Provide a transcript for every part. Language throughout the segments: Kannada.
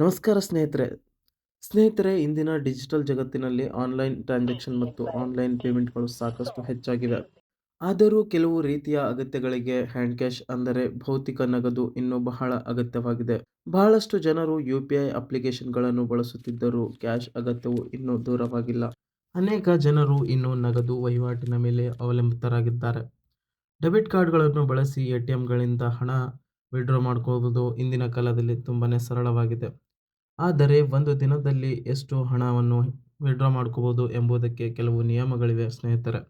ನಮಸ್ಕಾರ ಸ್ನೇಹಿತರೆ. ಸ್ನೇಹಿತರೆ, ಇಂದಿನ ಡಿಜಿಟಲ್ ಜಗತ್ತಿನಲ್ಲಿ ಆನ್ಲೈನ್ ಟ್ರಾನ್ಸಾಕ್ಷನ್ ಮತ್ತು ಆನ್ಲೈನ್ ಪೇಮೆಂಟ್ಗಳು ಸಾಕಷ್ಟು ಹೆಚ್ಚಾಗಿವೆ. ಆದರೂ ಕೆಲವು ರೀತಿಯ ಅಗತ್ಯಗಳಿಗೆ ಹ್ಯಾಂಡ್ ಕ್ಯಾಶ್ ಅಂದರೆ ಭೌತಿಕ ನಗದು ಇನ್ನೂ ಬಹಳ ಅಗತ್ಯವಾಗಿದೆ. ಬಹಳಷ್ಟು ಜನರು ಯು ಪಿ ಐ ಅಪ್ಲಿಕೇಶನ್ಗಳನ್ನು ಬಳಸುತ್ತಿದ್ದರೂ ಕ್ಯಾಶ್ ಅಗತ್ಯವು ಇನ್ನೂ ದೂರವಾಗಿಲ್ಲ. ಅನೇಕ ಜನರು ಇನ್ನೂ ನಗದು ವಹಿವಾಟಿನ ಮೇಲೆ ಅವಲಂಬಿತರಾಗಿದ್ದಾರೆ. ಡೆಬಿಟ್ ಕಾರ್ಡ್ಗಳನ್ನು ಬಳಸಿ ಎ ಟಿ ಎಂಗಳಿಂದ ಹಣ ವಿಡ್ರಾ ಮಾಡ್ಕೊಳ್ಳೋದು ಇಂದಿನ ಕಾಲದಲ್ಲಿ ತುಂಬಾ ಸರಳವಾಗಿದೆ. ಆದರೆ ಒಂದು ದಿನದಲ್ಲಿ ಎಷ್ಟು ಹಣವನ್ನು ವಿಡ್ರಾ ಮಾಡ್ಕೋಬೋದು ಎಂಬುದಕ್ಕೆ ಕೆಲವು ನಿಯಮಗಳಿವೆ, ಸ್ನೇಹಿತರೆ.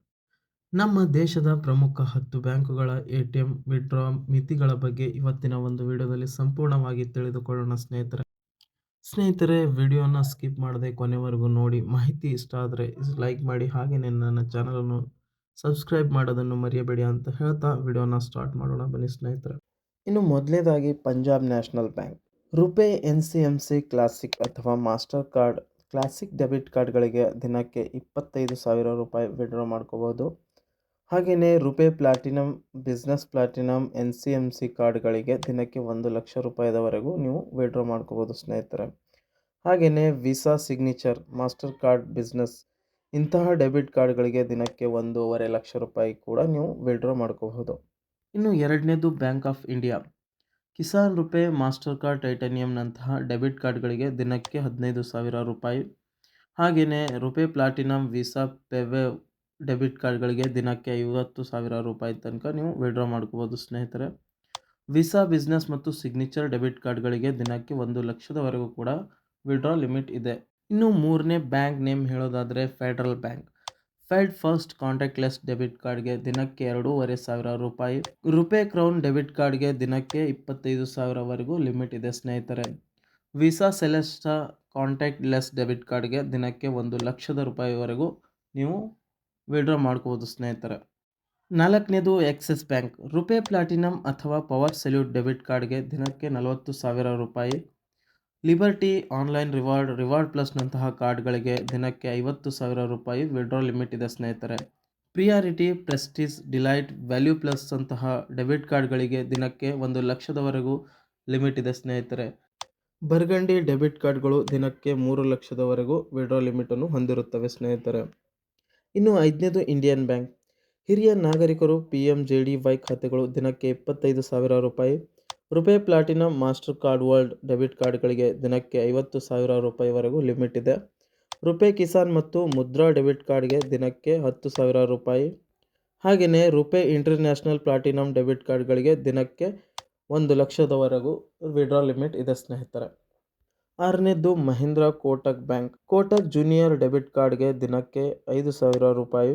ನಮ್ಮ ದೇಶದ ಪ್ರಮುಖ ಹತ್ತು ಬ್ಯಾಂಕುಗಳ ಎ ಟಿ ಎಂ ವಿಡ್ರಾ ಮಿತಿಗಳ ಬಗ್ಗೆ ಇವತ್ತಿನ ಒಂದು ವಿಡಿಯೋದಲ್ಲಿ ಸಂಪೂರ್ಣವಾಗಿ ತಿಳಿದುಕೊಳ್ಳೋಣ, ಸ್ನೇಹಿತರೆ. ಸ್ನೇಹಿತರೆ, ವಿಡಿಯೋನ ಸ್ಕಿಪ್ ಮಾಡದೆ ಕೊನೆವರೆಗೂ ನೋಡಿ. ಮಾಹಿತಿ ಇಷ್ಟ ಆದರೆ ಲೈಕ್ ಮಾಡಿ. ಹಾಗೆಯೇ ನನ್ನ ಚಾನಲನ್ನು ಸಬ್ಸ್ಕ್ರೈಬ್ ಮಾಡೋದನ್ನು ಮರೆಯಬೇಡಿ ಅಂತ ಹೇಳ್ತಾ ವಿಡಿಯೋನ ಸ್ಟಾರ್ಟ್ ಮಾಡೋಣ. ಬನ್ನಿ, ಸ್ನೇಹಿತರೆ. ಇನ್ನು ಮೊದಲನೇದಾಗಿ Punjab national bank. RuPay N C M C classic ಅಥವಾ ಮಾಸ್ಟರ್ ಕಾರ್ಡ್, ಕ್ಲಾಸಿಕ್ ಡೆಬಿಟ್ ಕಾರ್ಡ್ಗಳಿಗೆ ದಿನಕ್ಕೆ ಇಪ್ಪತ್ತೈದು ಸಾವಿರ ರೂಪಾಯಿ ವಿಡ್ರಾ ಮಾಡ್ಕೋಬೋದು ಹಾಗೆಯೇ RuPay platinum business platinum N C M C ಕಾರ್ಡ್ಗಳಿಗೆ ದಿನಕ್ಕೆ ಒಂದು ಲಕ್ಷ ರೂಪಾಯಿದವರೆಗೂ ನೀವು ವಿಡ್ರಾ ಮಾಡ್ಕೋಬೋದು ಸ್ನೇಹಿತರೆ. ಹಾಗೆಯೇ Visa signature, Mastercard, business ಇಂತಹ ಡೆಬಿಟ್ ಕಾರ್ಡ್ಗಳಿಗೆ ದಿನಕ್ಕೆ ಒಂದೂವರೆ ಲಕ್ಷ ರೂಪಾಯಿ ಕೂಡ ನೀವು ವಿಡ್ರಾ ಮಾಡ್ಕೋಬಹುದು. ಇನ್ನು ಎರಡನೇದು bank of India. Kisan RuPay, Mastercard, ಟೈಟಾನಿಯಂನಂತಹ debit ಕಾರ್ಡ್ಗಳಿಗೆ ದಿನಕ್ಕೆ ಹದಿನೈದು ಸಾವಿರ ರೂಪಾಯಿ. ಹಾಗೆಯೇ RuPay platinum Visa payWave debit ಕಾರ್ಡ್ಗಳಿಗೆ ದಿನಕ್ಕೆ ಐವತ್ತು ಸಾವಿರ ರೂಪಾಯಿ ತನಕ ನೀವು ವಿಡ್ರಾ ಮಾಡ್ಕೋಬೋದು ಸ್ನೇಹಿತರೆ. ವೀಸಾ, ಬಿಸ್ನೆಸ್ ಮತ್ತು ಸಿಗ್ನೇಚರ್ ಡೆಬಿಟ್ ಕಾರ್ಡ್ಗಳಿಗೆ ದಿನಕ್ಕೆ ಒಂದು ಲಕ್ಷದವರೆಗೂ ಕೂಡ ವಿಡ್ರಾ ಲಿಮಿಟ್ ಇದೆ. ಇನ್ನು ಮೂರನೇ ಬ್ಯಾಂಕ್ ನೇಮ್ ಹೇಳೋದಾದರೆ federal bank. Fed first contactless debit ಕಾರ್ಡ್ಗೆ ದಿನಕ್ಕೆ ಎರಡೂವರೆ ಸಾವಿರ ರೂಪಾಯಿ. ರುಪೇ ಕ್ರೌನ್ ಡೆಬಿಟ್ ಕಾರ್ಡ್ಗೆ ದಿನಕ್ಕೆ ಇಪ್ಪತ್ತೈದು ಸಾವಿರವರೆಗೂ ಲಿಮಿಟ್ ಇದೆ ಸ್ನೇಹಿತರೆ. ವೀಸಾ ಸೆಲೆಸ್ಟಾ ಕಾಂಟ್ಯಾಕ್ಟ್ಲೆಸ್ ಡೆಬಿಟ್ ಕಾರ್ಡ್ಗೆ ದಿನಕ್ಕೆ ಒಂದು ಲಕ್ಷದ ರೂಪಾಯಿವರೆಗೂ ನೀವು ವಿಡ್ರಾ ಮಾಡ್ಕೋಬೋದು ಸ್ನೇಹಿತರೆ. ನಾಲ್ಕನೇದು ಎಕ್ಸಿಸ್ ಬ್ಯಾಂಕ್. ರುಪೇ ಪ್ಲಾಟಿನಮ್ ಅಥವಾ ಪವರ್ ಸೆಲ್ಯೂಟ್ ಡೆಬಿಟ್ ಕಾರ್ಡ್ಗೆ ದಿನಕ್ಕೆ ನಲವತ್ತು ಸಾವಿರ ರೂಪಾಯಿ. ಲಿಬರ್ಟಿ ಆನ್ಲೈನ್ ರಿವಾರ್ಡ್ ರಿವಾರ್ಡ್ ಪ್ಲಸ್ನಂತಹ ಕಾರ್ಡ್ಗಳಿಗೆ ದಿನಕ್ಕೆ ಐವತ್ತು ಸಾವಿರ ರೂಪಾಯಿ ವಿಡ್ರಾ ಲಿಮಿಟ್ ಇದೆ ಸ್ನೇಹಿತರೆ. Priority prestige delight, value plus ಅಂತಹ ಡೆಬಿಟ್ ಕಾರ್ಡ್ಗಳಿಗೆ ದಿನಕ್ಕೆ ಒಂದು ಲಕ್ಷದವರೆಗೂ ಲಿಮಿಟ್ ಇದೆ ಸ್ನೇಹಿತರೆ. ಬರ್ಗಂಡಿ ಡೆಬಿಟ್ ಕಾರ್ಡ್ಗಳು ದಿನಕ್ಕೆ ಮೂರು ಲಕ್ಷದವರೆಗೂ ವಿಡ್ರಾ ಲಿಮಿಟನ್ನು ಹೊಂದಿರುತ್ತವೆ ಸ್ನೇಹಿತರೆ. ಇನ್ನು ಐದನೇದು ಇಂಡಿಯನ್ ಬ್ಯಾಂಕ್. ಹಿರಿಯ ನಾಗರಿಕರು P M J D Y ಖಾತೆಗಳು ದಿನಕ್ಕೆ ಇಪ್ಪತ್ತೈದು ಸಾವಿರ ರೂಪಾಯಿ RuPay platinum Mastercard world debit ಕಾರ್ಡ್ಗಳಿಗೆ ದಿನಕ್ಕೆ ಐವತ್ತು ಸಾವಿರ ರೂಪಾಯಿವರೆಗೂ ಲಿಮಿಟ್ ಇದೆ. ರುಪೇ ಕಿಸಾನ್ ಮತ್ತು ಮುದ್ರಾ ಡೆಬಿಟ್ ಕಾರ್ಡ್ಗೆ ದಿನಕ್ಕೆ ಹತ್ತು ಸಾವಿರ ರೂಪಾಯಿ. ಹಾಗೆಯೇ ರುಪೇ ಇಂಟರ್ನ್ಯಾಷನಲ್ ಪ್ಲಾಟಿನಮ್ ಡೆಬಿಟ್ ಕಾರ್ಡ್ಗಳಿಗೆ ದಿನಕ್ಕೆ ಒಂದು ಲಕ್ಷದವರೆಗೂ ವಿಡ್ರಾ ಲಿಮಿಟ್ ಇದೆ ಸ್ನೇಹಿತರೆ. ಆರನೇದು Mahindra Kotak bank. Kotak junior debit ಕಾರ್ಡ್ಗೆ ದಿನಕ್ಕೆ ಐದು ಸಾವಿರ ರೂಪಾಯಿ.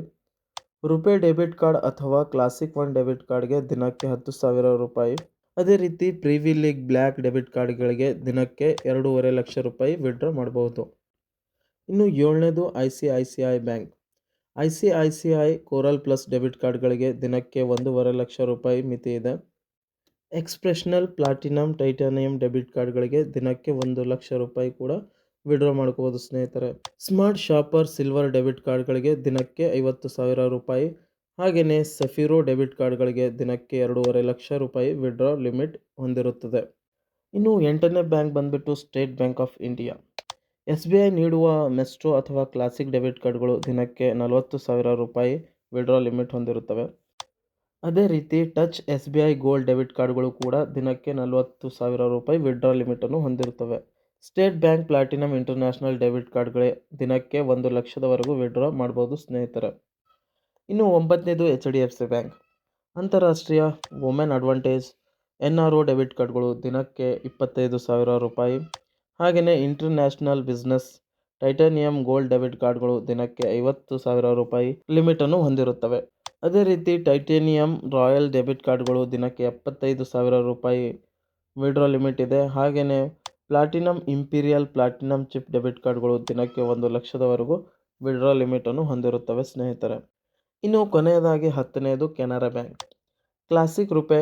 ರುಪೇ ಡೆಬಿಟ್ ಕಾರ್ಡ್ ಅಥವಾ ಕ್ಲಾಸಿಕ್ ಒನ್ ಡೆಬಿಟ್ ಕಾರ್ಡ್ಗೆ ದಿನಕ್ಕೆ ಹತ್ತು ಸಾವಿರ ರೂಪಾಯಿ. ಅದೇ ರೀತಿ ಪ್ರಿವಿ ಲೀಗ್ ಬ್ಲ್ಯಾಕ್ ಡೆಬಿಟ್ ಕಾರ್ಡ್ಗಳಿಗೆ ದಿನಕ್ಕೆ ಎರಡೂವರೆ ಲಕ್ಷ ರೂಪಾಯಿ ವಿಡ್ರಾ ಮಾಡಬಹುದು. ಇನ್ನು ಏಳನೇದು I C I C I bank I C I C I coral plus debit ಕಾರ್ಡ್ಗಳಿಗೆ ದಿನಕ್ಕೆ ಒಂದೂವರೆ ಲಕ್ಷ ರೂಪಾಯಿ ಮಿತಿ ಇದೆ. ಎಕ್ಸ್ಪ್ರೆಷನಲ್ ಪ್ಲಾಟಿನಮ್ ಟೈಟಾನಿಯಂ ಡೆಬಿಟ್ ಕಾರ್ಡ್ಗಳಿಗೆ ದಿನಕ್ಕೆ ಒಂದು ಲಕ್ಷ ರೂಪಾಯಿ ಕೂಡ ವಿಡ್ರಾ ಮಾಡ್ಕೋಬೋದು ಸ್ನೇಹಿತರೆ. ಸ್ಮಾರ್ಟ್ ಶಾಪರ್ ಸಿಲ್ವರ್ ಡೆಬಿಟ್ ಕಾರ್ಡ್ಗಳಿಗೆ ದಿನಕ್ಕೆ ಐವತ್ತು ಸಾವಿರ ರೂಪಾಯಿ ಹಾಗೆಯೇ ಸೆಫಿರೋ ಡೆಬಿಟ್ ಕಾರ್ಡ್ಗಳಿಗೆ ದಿನಕ್ಕೆ ಎರಡೂವರೆ ಲಕ್ಷ ರೂಪಾಯಿ ವಿಡ್ರಾ ಲಿಮಿಟ್ ಹೊಂದಿರುತ್ತದೆ. ಇನ್ನು ಎಂಟನೇ ಬ್ಯಾಂಕ್ ಬಂದ್ಬಿಟ್ಟು State Bank of India. S B I ನೀಡುವ ಮೆಸ್ಟ್ರೋ ಅಥವಾ ಕ್ಲಾಸಿಕ್ ಡೆಬಿಟ್ ಕಾರ್ಡ್ಗಳು ದಿನಕ್ಕೆ ನಲವತ್ತು ಸಾವಿರ ರೂಪಾಯಿ ವಿಡ್ರಾ ಲಿಮಿಟ್ ಹೊಂದಿರುತ್ತವೆ. ಅದೇ ರೀತಿ touch S B I gold debit ಕಾರ್ಡ್ಗಳು ಕೂಡ ದಿನಕ್ಕೆ ನಲವತ್ತು ಸಾವಿರ ರೂಪಾಯಿ ವಿಡ್ರಾ ಲಿಮಿಟನ್ನು ಹೊಂದಿರುತ್ತವೆ. State Bank platinum international debit ಕಾರ್ಡ್ಗಳೇ ದಿನಕ್ಕೆ ಒಂದು ಲಕ್ಷದವರೆಗೂ ವಿಡ್ರಾ ಮಾಡ್ಬೋದು ಸ್ನೇಹಿತರೆ. ಇನ್ನು ಒಂಬತ್ತನೇದು H D F C bank. ಅಂತಾರಾಷ್ಟ್ರೀಯ women advantage N R O debit ಕಾರ್ಡ್ಗಳು ದಿನಕ್ಕೆ ಇಪ್ಪತ್ತೈದು ಸಾವಿರ ರೂಪಾಯಿ. ಹಾಗೆಯೇ international business, titanium gold debit ಕಾರ್ಡ್ಗಳು ದಿನಕ್ಕೆ ಐವತ್ತು ಸಾವಿರ ರೂಪಾಯಿ ಲಿಮಿಟನ್ನು ಹೊಂದಿರುತ್ತವೆ. ಅದೇ ರೀತಿ ಟೈಟೇನಿಯಂ ರಾಯಲ್ ಡೆಬಿಟ್ ಕಾರ್ಡ್ಗಳು ದಿನಕ್ಕೆ ಎಪ್ಪತ್ತೈದು ಸಾವಿರ ರೂಪಾಯಿ ವಿಡ್ರಾ ಲಿಮಿಟ್ ಇದೆ. ಹಾಗೆಯೇ platinum imperial platinum chip debit ಕಾರ್ಡ್ಗಳು ದಿನಕ್ಕೆ ಒಂದು ಲಕ್ಷದವರೆಗೂ ವಿಡ್ರಾ ಲಿಮಿಟನ್ನು ಹೊಂದಿರುತ್ತವೆ ಸ್ನೇಹಿತರೆ. ಇನ್ನು ಕೊನೆಯದಾಗಿ ಹತ್ತನೆಯದು Canara bank. Classic RuPay,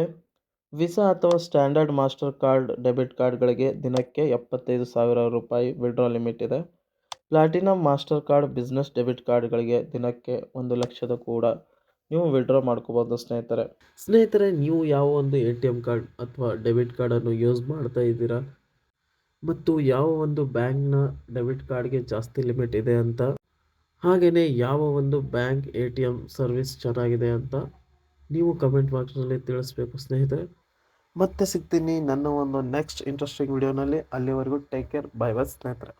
Visa ಅಥವಾ ಸ್ಟ್ಯಾಂಡರ್ಡ್ ಮಾಸ್ಟರ್ ಕಾರ್ಡ್ ಡೆಬಿಟ್ ಕಾರ್ಡ್ಗಳಿಗೆ ದಿನಕ್ಕೆ ಎಪ್ಪತ್ತೈದು ಸಾವಿರ ರೂಪಾಯಿ ವಿಡ್ರಾ ಲಿಮಿಟ್ ಇದೆ. Platinum Mastercard business debit ಕಾರ್ಡ್ಗಳಿಗೆ ದಿನಕ್ಕೆ ಒಂದು ಲಕ್ಷದ ಕೂಡ ನೀವು ವಿಡ್ರಾ ಮಾಡ್ಕೋಬೋದು ಸ್ನೇಹಿತರೆ. ಸ್ನೇಹಿತರೆ, ನೀವು ಯಾವ ಒಂದು ಎ ಟಿ ಎಂ ಕಾರ್ಡ್ ಅಥವಾ ಡೆಬಿಟ್ ಕಾರ್ಡನ್ನು ಯೂಸ್ ಮಾಡ್ತಾ ಇದ್ದೀರಾ? ಮತ್ತು ಯಾವ ಒಂದು ಬ್ಯಾಂಕ್ನ ಡೆಬಿಟ್ ಕಾರ್ಡ್ಗೆ ಜಾಸ್ತಿ ಲಿಮಿಟ್ ಇದೆ ಅಂತ ಹಾಗೆಯೇ ಯಾವ ಒಂದು bank, A T M service ಚೆನ್ನಾಗಿದೆ ಅಂತ ನೀವು ಕಮೆಂಟ್ ಬಾಕ್ಸ್ನಲ್ಲಿ ತಿಳಿಸ್ಬೇಕು ಸ್ನೇಹಿತರೆ. ಮತ್ತೆ ಸಿಗ್ತೀನಿ ನನ್ನ ಒಂದು ನೆಕ್ಸ್ಟ್ ಇಂಟ್ರೆಸ್ಟಿಂಗ್ ವಿಡಿಯೋನಲ್ಲಿ ಅಲ್ಲಿವರೆಗೂ ಟೇಕ್ ಕೇರ್ ಬೈ ಬೈ ಸ್ನೇಹಿತರೆ.